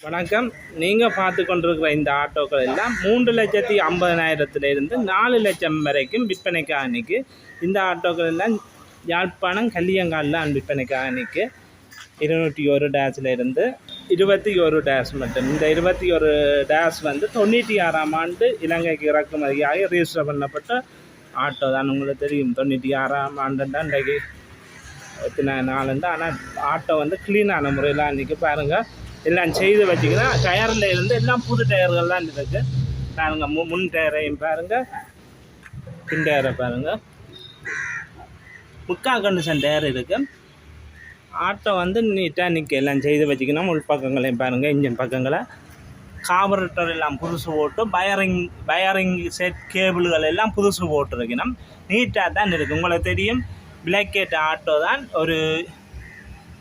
வணக்கம். நீங்கள் பார்த்து கொண்டிருக்கிற இந்த ஆட்டோக்கள் எல்லாம் மூன்று லட்சத்தி ஐம்பதனாயிரத்திலிருந்து நாலு லட்சம் வரைக்கும் விற்பனைக்காக நிற்கு இந்த ஆட்டோக்கள் எல்லாம் யாழ்ப்பாணம் கல்லியங்காலில் விற்பனைக்காக நிற்கு இருநூற்றி ஒரு டேஸ்லேருந்து இருபத்தி ஒரு டேஸ் மட்டும். இந்த இருபத்தி ஒரு டேஸ் வந்து தொண்ணூற்றி ஆறாம் ஆண்டு இலங்கைக்கு இறக்குமதியாக ரிஜிஸ்டர் பண்ணப்பட்ட ஆட்டோ தான். உங்களுக்கு தெரியும் தொண்ணூற்றி ஆறாம் ஆண்டுன்னா இன்றைக்கு எத்தனை நாளுண்டு ஆனால் ஆட்டோ வந்து க்ளீனான முறையில் அன்றைக்கி பாருங்கள் எல்லாம் செய்து வச்சிங்கன்னா டயரில் இருந்து எல்லாம் புது டயர்கள் தான் இருக்குது பாருங்க மு முன் டயரையும் பாருங்கள் பின் டயரை பாருங்கள் முக்கா கண்டிஷன் டயர் இருக்குது ஆட்டோ வந்து நீட்டாக நிற்க எல்லாம் செய்து வச்சுக்கணும். உள்பக்கங்களையும் பாருங்கள் இன்ஜின் பக்கங்களை. காபரேட்டர் எல்லாம் புதுசு போட்டு பயரிங் பயரிங் செட் கேபிள்கள் எல்லாம் புதுசு போட்டிருக்கணும். நீட்டாக தான் இருக்குது உங்களுக்கு தெரியும் பிளாக்கெட் ஆட்டோ தான் ஒரு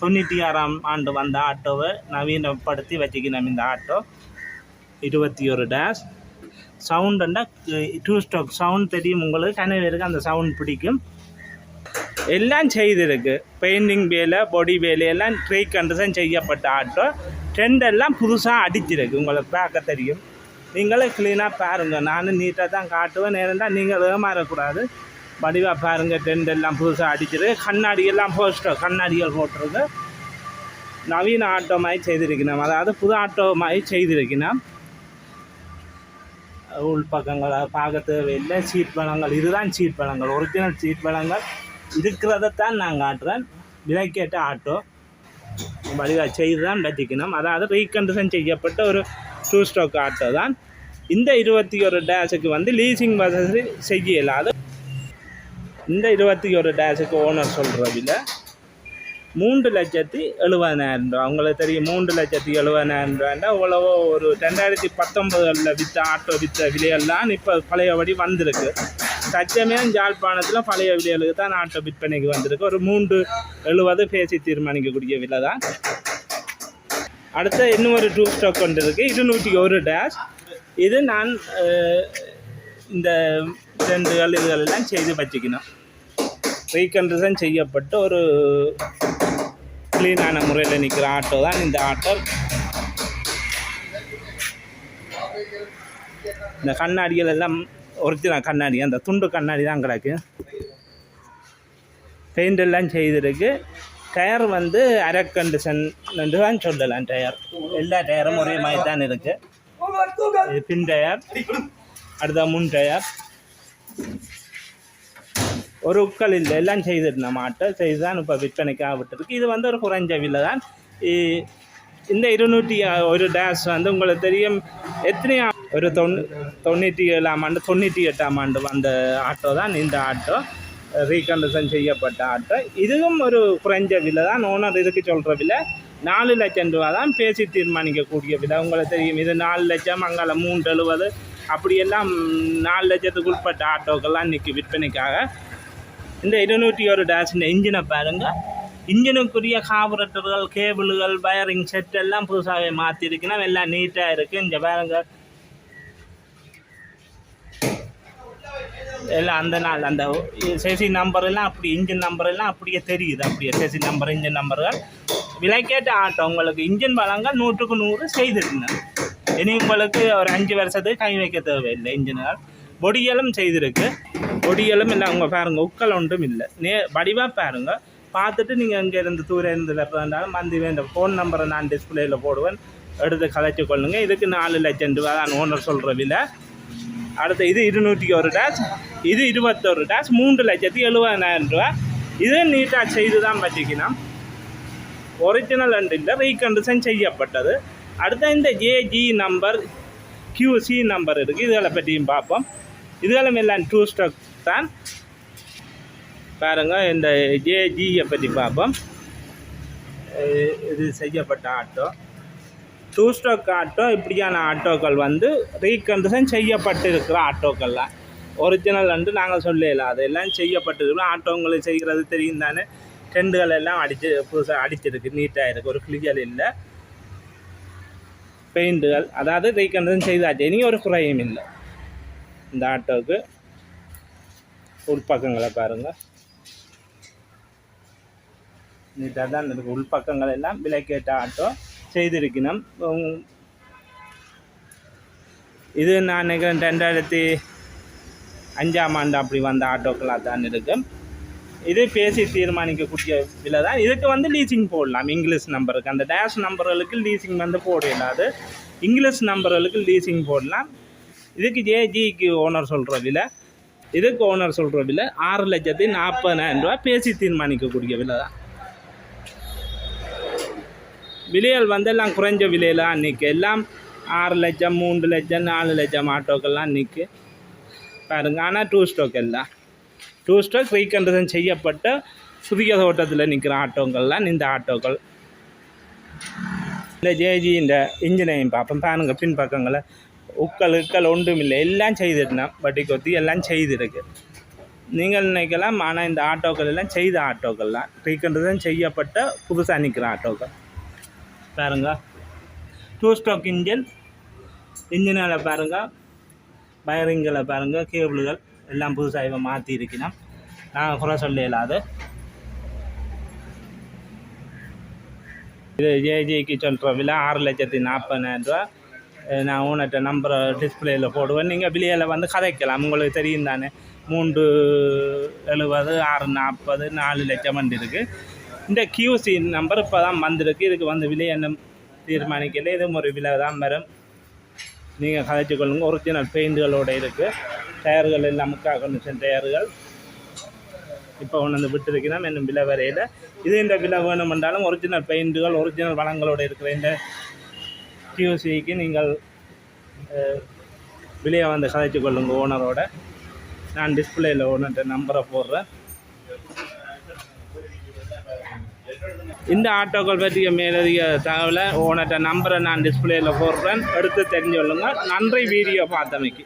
தொண்ணூற்றி ஆறாம் ஆண்டு வந்த ஆட்டோவை நவீனப்படுத்தி வச்சுக்கணும் இந்த ஆட்டோ. இருபத்தி ஒரு டேஷ் சவுண்டுண்டா டூ ஸ்டாக் சவுண்ட் தெரியும் உங்களுக்கு. கனவேருக்கு அந்த சவுண்ட் பிடிக்கும். எல்லாம் செய்திருக்கு. பெயிண்டிங் வேலை பொடி வேலையெல்லாம் ட்ரை கண்டிஷன் செய்யப்பட்ட ஆட்டோ. ட்ரெண்டெல்லாம் புதுசாக அடிச்சிருக்கு. உங்களுக்கு பார்க்க தெரியும். நீங்களே க்ளீனாக பாருங்கள் நானும் நீட்டாக தான் காட்டுவேன். நேரம் தான். நீங்கள் ஏமாறக்கூடாது வடிவாக பாருங்கள் டென்ட் எல்லாம் புதுசாக அடிச்சிருக்கு கண்ணாடி எல்லாம் போஸ்டர் கண்ணாடிகள் போட்டிருக்கு. நவீன ஆட்டோ மாதிரி செய்திருக்கணும் அதாவது புது ஆட்டோ மாதிரி செய்திருக்கணும் உள்பக்கங்களை பார்க்க தேவையில்லை. சீட் பழங்கள் இதுதான் சீட் பழங்கள் ஒரிஜினல் சீட் பழங்கள். இருக்கிறதைத்தான் நான் காட்டுறேன். விலை கேட்ட ஆட்டோ. வடிவாக செய்து தான் வச்சுக்கணும் அதாவது ரீகண்டிஷன் செய்யப்பட்ட ஒரு டூ ஸ்டோக் ஆட்டோ தான் இந்த இருபத்தி ஒரு டேஷுக்கு வந்து லீசிங் வசதி செய்ய இயலாது இந்த இருபத்தி ஒரு டேஷுக்கு ஓனர் சொல்கிற விலை மூன்று லட்சத்தி எழுபதாயிரம் ரூபா. உங்களுக்கு தெரியும் மூன்று லட்சத்தி எழுபதாயிரம் ரூபாண்டா இவ்வளவோ ஒரு ரெண்டாயிரத்தி பத்தொம்பதில் விற்ற ஆட்டோ விற்ற விலையெல்லாம் இப்போ பழையபடி வந்திருக்கு. தச்சமயம் ஜாழ்ப்பாணத்தில் பழைய விலைகளுக்கு தான் ஆட்டோ விற்பனைக்கு வந்திருக்கு. ஒரு மூன்று எழுபது பேசி தீர்மானிக்கக்கூடிய விலை தான் அடுத்த இன்னும் ஒரு டூ ஸ்டாக் கொண்டு இருக்கு. இருநூற்றி ஒரு டேஷ் இது நான் இந்த ரெண்டு இதுகளெல்லாம் செய்து வச்சுக்கணும். ரீகண்டிஷன் செய்யப்பட்டு ஒரு க்ளீனான முறையில் நிற்கிற ஆட்டோ தான் இந்த ஆட்டோ இந்த கண்ணாடிகள் எல்லாம் ஒரிஜினல் கண்ணாடி அந்த துண்டு கண்ணாடி தான் கிடக்கு. பெயிண்ட் எல்லாம் செய்திருக்கு. டயர் வந்து அரை கண்டிஷன் என்று தான் சொல்லலாம் டயர் எல்லா டயரும் ஒரே மாதிரி தான் இருக்குது பின் டயர் அடுத்த முன் டயர் ஒரு உட்கள் இல்லை எல்லாம் செய்திருந்த மாட்டை செய்து தான் இப்போ விற்பனைக்காக விட்டுருக்கு இது வந்து ஒரு குறைஞ்ச விலை தான் இந்த இருநூற்றி ஒரு டேஷ் வந்து உங்களுக்கு தெரியும் எத்தனை ஒரு தொண்ணூ தொண்ணூற்றி ஏழாம் ஆண்டு தொண்ணூற்றி எட்டாம் ஆண்டு வந்த ஆட்டோ தான் இந்த ஆட்டோ. ரீகண்டிஷன் செய்யப்பட்ட ஆட்டோ. இதுவும் ஒரு குறைஞ்ச விலை தான் ஓனர் இதுக்கு சொல்கிற விலை நாலு லட்சம் ரூபா தான் பேசி தீர்மானிக்கக்கூடிய விலை. உங்களுக்கு தெரியும் இது நாலு லட்சம் அங்கால மூன்று எழுபது அப்படியெல்லாம் நாலு லட்சத்துக்கு உட்பட்ட ஆட்டோக்கெல்லாம் இன்றைக்கி விற்பனைக்காக. இந்த இருநூற்றி ஒரு டேஷின் இன்ஜினை பாருங்கள் இன்ஜினுக்குரிய காபரேட்டர்கள் கேபிள்கள் வயரிங் செட் எல்லாம் புதுசாகவே மாற்றிருக்கணும் எல்லாம் நீட்டாக இருக்குது இங்கே பாருங்கள் எல்லாம் அந்த நாள் அந்த செசி நம்பர் எல்லாம் அப்படி இன்ஜின் நம்பர் எல்லாம் அப்படியே தெரியுது அப்படியே செசி நம்பர் இன்ஜின் நம்பர்கள் விலைக்கேட்ட ஆட்டோ உங்களுக்கு இன்ஜின் வளங்கள் நூற்றுக்கு நூறு செய்திருக்குங்க இனி உங்களுக்கு ஒரு அஞ்சு வருஷத்துக்கு கை வைக்க தேவையில்லை இன்ஜின்கள் பொடியலும் செய்திருக்கு. கொடிகளும் இல்லை அவங்க பாருங்கள் உக்கள் ஒன்றும் இல்லை. நே வடிவாக பாருங்கள் பார்த்துட்டு நீங்கள் இங்கே இருந்து தூரம் இருந்து வர்றதுனாலும் வந்து இந்த ஃபோன் நம்பரை நான் டிஸ்பிளேயில் போடுவேன். எடுத்து கதைச்சு கொள்ளுங்க. இதுக்கு நாலு லட்சம் ரூபா தான் ஓனர் சொல்கிற விலை. அடுத்து இது இருநூற்றி ஒரு டேஸ் இது இருபத்தொரு டேஸ் மூன்று லட்சத்தி எழுபதாயிரம் ரூபா. இது நீட்டாக செய்து தான் வச்சுக்கணும். ஒரிஜினல் அண்ட் இல்லை ரீகண்டிஷன் செய்யப்பட்டது. அடுத்த இந்த ஜேஜி நம்பர் கியூசி நம்பர் இருக்குது இதுகளை பற்றியும் பார்ப்போம். இதுகளும் எல்லாம் டூ ஸ்டாக் தான். பாருங்கள் இந்த ஜேஜியை பற்றி பார்ப்போம். இது செய்யப்பட்ட ஆட்டோ டூ ஸ்டாக் ஆட்டோ இப்படியான ஆட்டோக்கள் வந்து ரீகண்டிஷன் செய்யப்பட்டிருக்கிற ஆட்டோக்கள்லாம் ஒரிஜினல் வந்து நாங்கள் சொல்லல அதெல்லாம் செய்யப்பட்டிருக்கிறோம் ஆட்டோங்களை செய்கிறது தெரியும் தானே? டெண்டுகள் எல்லாம் அடிச்சு புதுசாக அடிச்சிருக்கு நீட்டாக இருக்குது ஒரு கிளியல் இல்லை. பெயிண்ட்டுகள் அதாவது ரீகண்டிஷன் செய்தாச்சு இனி ஒரு குறையும் இல்லை. இந்த ஆட்டோவுக்கு உள்பக்கங்களை பாருங்கள் நீட்டாக தான் இருக்குது உள்பக்கங்கள் எல்லாம் விலை கேட்ட ஆட்டோ செய்திருக்கணும். இது நான் நினைக்கிறேன் ரெண்டாயிரத்தி அஞ்சாம் ஆண்டு அப்படி வந்த ஆட்டோக்களாக தான் இருக்கும். இது பேசி தீர்மானிக்கக்கூடிய விலை தான் இதுக்கு வந்து லீசிங் போடலாம். இங்கிலீஷ் நம்பருக்கு. அந்த டேஷ் நம்பர்களுக்கு லீசிங் வந்து போட இங்கிலீஷ் நம்பர்களுக்கு லீசிங் போடலாம். இதுக்கு ஜேஜிக்கு ஓனர் சொல்கிற விலை. இதுக்கு ஓனர் சொல்கிற விலை ஆறு லட்சத்தி நாற்பதாயிரம் ரூபா பேசி தீர்மானிக்கக்கூடிய விலை தான். விலைகள் வந்து எல்லாம் குறைஞ்ச விலையில நிற்கு எல்லாம் ஆறு லட்சம் மூன்று லட்சம் நாலு லட்சம் ஆட்டோக்கெல்லாம் நிற்கு பாருங்க. ஆனால் டூ ஸ்டோக் எல்லாம் டூ ஸ்டோக் ரீகண்டசன் செய்யப்பட்ட புதிய தோட்டத்தில் நிற்கிற ஆட்டோக்கள்லாம் இந்த ஆட்டோக்கள். இந்த ஜேஜி இந்த இன்ஜினையும் பார்ப்போம் பாருங்கள் பின்பக்கங்களை. உக்கல் உக்கல் ஒன்றும் இல்லை எல்லாம் செய்திருந்தேன். வட்டி கொத்தி எல்லாம் செய்திருக்கு. நீங்கள் நினைக்கலாம் ஆனால் இந்த ஆட்டோக்கள் எல்லாம் செய்த ஆட்டோக்கள் தான். செய்யப்பட்ட புதுசாக நிற்கிற ஆட்டோக்கள். பாருங்க. டூ ஸ்டாக் இன்ஜின் இன்ஜினில் பாருங்க. பயரிங்களை பாருங்க. கேபிள்கள் எல்லாம் புதுசாக இவன் மாற்றி இருக்கணும் நான் குறை சொல்ல இல்லாது இது ஜேஜிக்கு சொல்கிற விலை ஆறு லட்சத்தி நாற்பதாயிரம் ரூபா நான் உன்கிட்ட நம்பரை டிஸ்பிளேயில் போடுவேன். நீங்கள் வெளியில் வந்து கதைக்கலாம். உங்களுக்கு தெரியும் தானே. மூன்று எழுபது ஆறு நாற்பது நாலு லட்சம் வண்டி இருக்குது இந்த கியூசி நம்பர் இப்போ தான் வந்திருக்கு. இதுக்கு வந்து விலை என்ன தீர்மானிக்கல. இதுவும் ஒரு விலை தான் வரும் நீங்கள் கதைச்சு கொள்ளுங்க. ஒரிஜினல் பெயிண்டுகளோடு இருக்குது டயர்கள் எல்லாம் முக்கா கண்டிஷன் டயர்கள். இப்போ ஒன்று வந்து விட்டுருக்கிறோம் இன்னும் விலை வரையில். இது இந்த விலை வேணுமென்றாலும் ஒரிஜினல் பெயிண்டுகள் ஒரிஜினல் வளங்களோட இருக்கிற இந்த டியூசிக்கு நீங்கள் வெளியே வந்து கதைச்சு கொள்ளுங்க ஓனரோட. நான் டிஸ்பிளேயில் ஓனர்கிட்ட நம்பரை போடுறேன். இந்த ஆட்டோக்கள் பற்றிய மேலதிக தகவலை ஓனர்கிட்ட நம்பரை நான் டிஸ்பிளேயில் போடுறேன். எடுத்து தெரிஞ்சு கொள்ளுங்கள் நன்றி வீடியோ பார்த்தமைக்கு.